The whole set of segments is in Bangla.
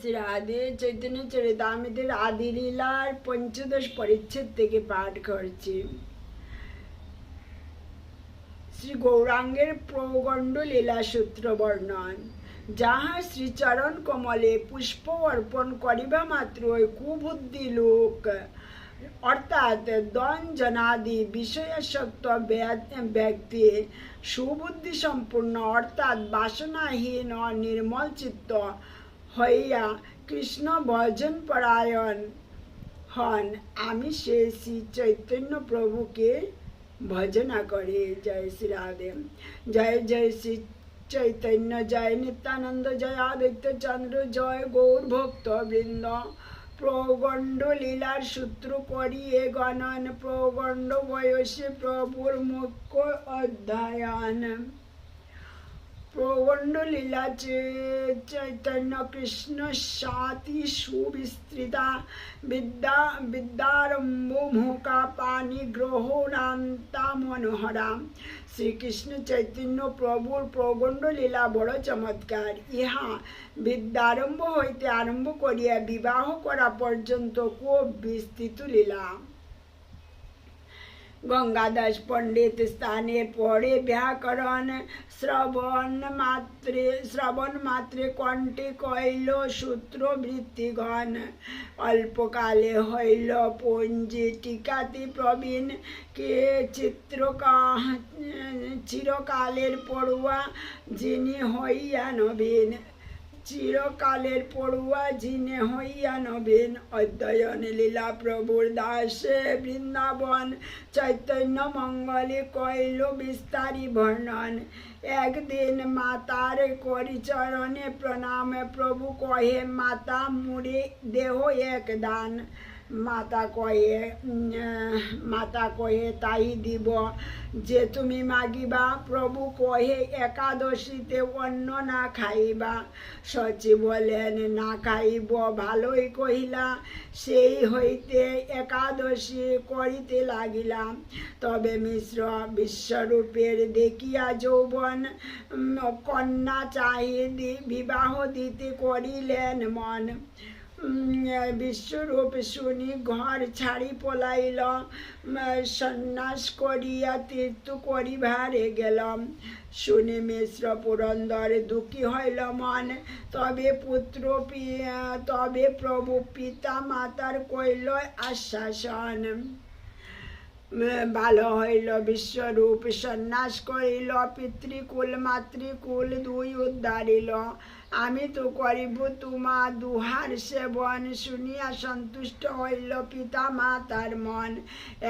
শ্রী রাধে চৈতন্য চরিতামিদের আদি লীলার পঞ্চদশ পরিচ্ছেদ থেকে পাঠ করছি। শ্রী গৌরাঙ্গের প্রগণ্ড লীলা সূত্র বর্ণন। যাহা শ্রীচরণ কমলে পুষ্প অর্পণ করিবা মাত্র কুবুদ্ধি লোক। অর্থাৎ দন জনাদি বিষয়াসক্ত ব্য- ব্যক্তি সুবুদ্ধি সম্পূর্ণ। অর্থাৎ বাসনাহীন ও নির্মল চিত্ত হইয়া কৃষ্ণ ভজন পরায়ণ হন। আমি সে শ্রী চৈতন্য প্রভুকে ভজনা করে। জয় শ্রী রাধে। জয় জয় শ্রী চৈতন্য। জয় নিত্যানন্দ। জয় আদিত্য চন্দ্র। জয় গৌর ভক্ত বৃন্দ। প্রগণ্ড লীলার সূত্র করিয়ে গণন। প্রগণ্ড বয়সে প্রভুর মুখ্য অধ্যায়ন। প্রগণ্ড লীলা চে- চৈতন্য কৃষ্ণ সাতি সুবিস্তৃতা বিদ্যা বিদ্যারম্ভ মুখা পানি গ্রহণান্তা মনোহরা। শ্রীকৃষ্ণ চৈতন্য প্রভুর প্রগণ্ড লীলা বড় চমৎকার। ইহা বিদ্যারম্ভ হইতে আরম্ভ করিয়া বিবাহ করা পর্যন্ত খুব বিস্তৃত লীলা। গঙ্গাদাস পণ্ডিত স্থানে পড়ে ব্যাকরণ। শ্রবণ মাত্রে শ্রবণ মাত্রে কণ্ঠে কইল সূত্র বৃত্তিগণ অল্পকালে হইল পঞ্জি টিকাতি প্রবীণ। কে চিত্রকা চিরকালের পড়ুয়া যিনি হইয়া নবীন। চিরকালের পড়ুয়া জিনে হইয়া নবীন অধ্যয়ন লীলা প্রভুর দাসে বৃন্দাবন চৈতন্য মঙ্গলে কইল বিস্তারি বর্ণন। একদিন মাতার করিচরণে প্রণামে, প্রভু কহে, মাতা, মুড়ে দেহ এক দান। মাতা কয়ে মাতা কহে তাই দিব। যে তুমি মাগিবা, প্রভু কহে একাদশীতে অন্ন না খাইবা। সচি বলেন, না খাইব। ভালোই কহিলা, সেই হইতে একাদশী করিতে লাগিলাম। তবে মিশ্র বিশ্বরূপের দেখিয়া যৌবন কন্যা চাহিদি বিবাহ দিতে করিলেন মন। বিশ্বরূপ শুনি, ঘর ছাড়ি পলাইল সন্ন্যাস করিয়া তীর্থ করিভারে গেলাম। শুনি মিশ্র পুরন্দর দুঃখী হইল মন। তবে পুত্র তবে প্রভু পিতা মাতার কইল আশ্বাসন। ভালো হইল বিশ্বরূপ। সন্ন্যাস করিল, পিতৃকুল, মাতৃকুল দুই উদ্ধারিল। আমি তো করিব তোমা দুহার সেবন। শুনিয়া সন্তুষ্ট হইল পিতা মাতার মন।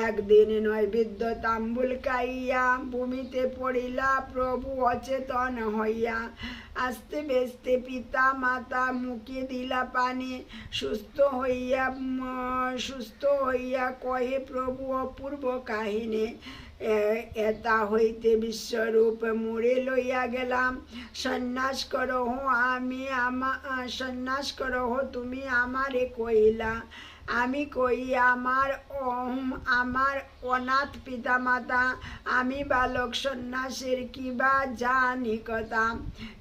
একদিন নৈবেদ্য তাম্বুল কাইয়া ভূমিতে পড়িলা প্রভু অচেতন হইয়া। আস্তে বেস্তে পিতা মাতা মুখে দিলা পানি। সুস্থ হইয়া সুস্থ হইয়া কহে প্রভু অপূর্ব কাহিনী। এ- এতা হইতে বিশ্বরূপ মুড়ে লইয়া গেলাম। সন্ন্যাস করহ আমি আমা সন্ন্যাস করহ তুমি আমারে কইলা আমি কই, আমার ওম, আমার অনাথ পিতা মাতা আমি বালক সন্ন্যাসের কিবা জানি কথা।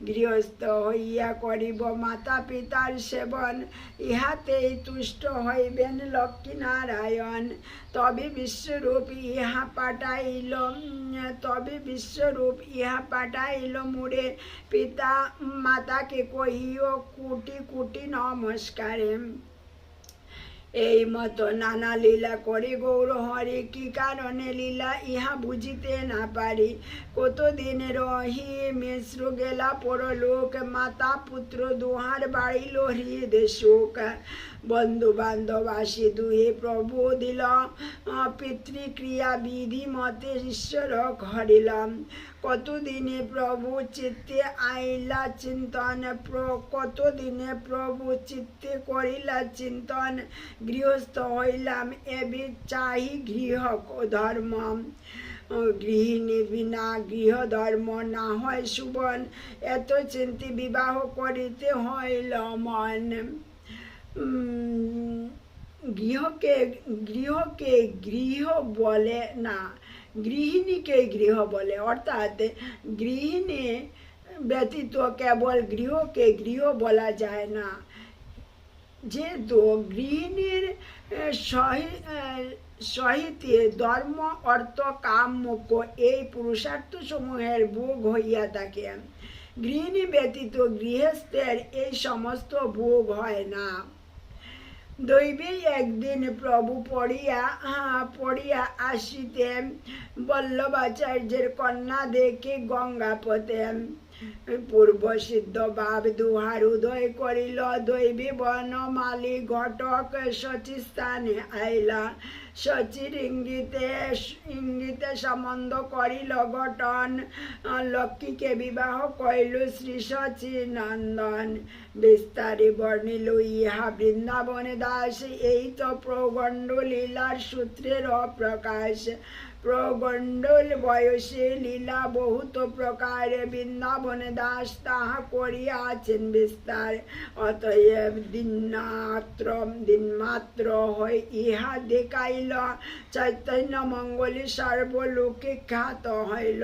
গৃহস্থ হইয়া করিব মাতা পিতার সেবন, ইহাতেই তুষ্ট হইবেন লক্ষ্মীনারায়ণ। তবে বিশ্বরূপ ইহা পাঠাইল তবে বিশ্বরূপ ইহা পাঠাইল মুড়ে। পিতা মাতাকে কহিও, কোটি কোটি নমস্কারে। এই মতো নানা লীলা করে গৌর হরে কি কারণে লীলা ইহা বুঝিতে না পারি। কতদিন রহি মিশ্র গেলা পরলোক, মাতা পুত্র দুহার বাড়িল হৃদ শোক। বন্ধু বান্ধব আসি দুহে প্রভু দিল পিতৃক্রিয়া বিধি মতে ঈশ্বর ঘরিলাম কতদিনে প্রভু চিত্তে আইলা চিন্তন, প্র কতদিনে প্রভু চিত্তে করিলা চিন্তন গৃহস্থ হইলাম এবি চাহি গৃহ ধর্ম। গৃহিণী বিনা গৃহ ধর্ম না হয় সুবন, এত চিন্তি বিবাহ করিতে হইল মন। গৃহকে গৃহকে গৃহ বলে না, গৃহিণীকে গৃহ বলে। অর্থাৎ গৃহিণী ব্যতীত কেবল গৃহকে গৃহ বলা যায় না। যেহেতু গৃহিণীর সহিতে ধর্ম, অর্থ, কাম, মোক্ষ এই পুরুষার্থ সমূহের ভোগ হইয়া থাকে। গৃহিণী ব্যতীত গৃহস্থের এই সমস্ত ভোগ হয় না। দৈবে একদিন প্রভু পড়িয়া পড়িয়া আসিতে বল্লভাচার্যের কন্যা দেখে গঙ্গাপতে পূর্ব সিদ্ধ ভাব দুহার উদয় করিল, দৈবী বনমালী ঘটক সচি স্থানে আইলা। সচির ইঙ্গিতে ইঙ্গিতে সম্বন্ধ করিল গঠন লক্ষ্মীকে বিবাহ কইল শ্রী সচি নন্দন। বিস্তারে বর্ণিল, ইহা বৃন্দাবনে দাস, এই তো প্রগণ্ড লীলার সূত্রের অপ্রকাশ। প্রগণ্ডল বয়সে লীলা বহুত প্রকারে, বৃন্দাবনে দাস তাহা করিয়াছেন বিস্তার। অতএব দিনমাত্র দিনমাত্র হয়ে ইহা দেখাইল। চৈতন্য মঙ্গলী সর্বলোকে খ্যাত হইল।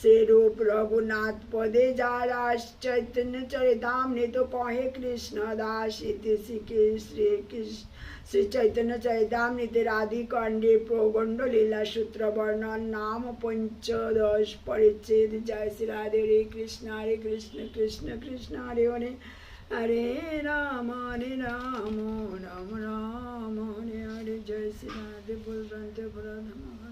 সেরূপ রঘুনাথ পদে যারা চৈতন্য চরিতামৃত কহে কৃষ্ণ দাস ইতি শ্রী শ্রীকৃষ্ণ, শ্রী চৈতন্য চৈতামৃতে রাধিকণ্ডে প্রগণ্ড লীলা সূত্র বর্ণন নাম পঞ্চদশ পরিচ্ছেদ। জয় শ্রী রাধে হরে কৃষ্ণ, হরে কৃষ্ণ কৃষ্ণ কৃষ্ণ, হরে হরে। হরে রাম হরে রাম রাম রাম, হরে হরে। জয় শ্রী রাধে বলবন্ত প্রধান